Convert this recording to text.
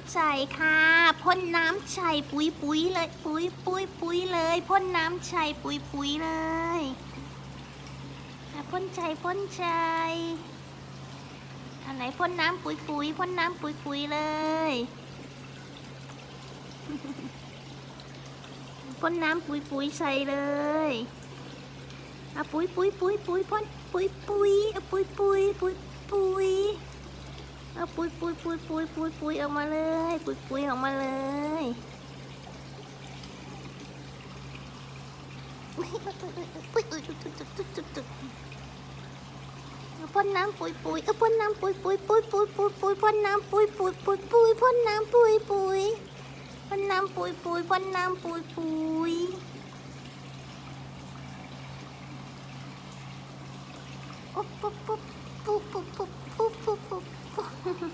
ำใส่ค่ะพ่นน้ำใส่ปุ๋ยปุ๋ยเลยปุ๋ยปุ๋ยปุ๋ยเลยพ่นน้ำใส่ปุ๋ยปุ๋ยเลยพ่นใจพ่นใจอันไหนพ่นน้ำปุ๋ยปุ๋ยพ่นน้ำปุ๋ยปุ๋ยเลยพ่นน้ำปุ๋ยปุ๋ยใส่เลยอะปุ๋ยปุ๋ยปุ๋ยปุ๋ยพ่นปุ๋ยปุ๋ยอะปุ๋ยปุ๋ยปุ๋ย เอาปุยปุยปุยปุยปุยปุยออกมาเลย ปุยปุยออกมาเลยปุยปุยปุยปุยปุยปุยพ่นน้ำปุยปุยเออพ่นน้ำปุยปุยปุยปุยปุยปุยพ่นน้ำปุยปุยปุยปุยพ่นน้ำปุยปุยพ่นน้ำปุยปุยพ่นน้ำปุยปุยปุ๊บปุ๊บปุ๊บปุ๊บปุ๊บปุ๊บ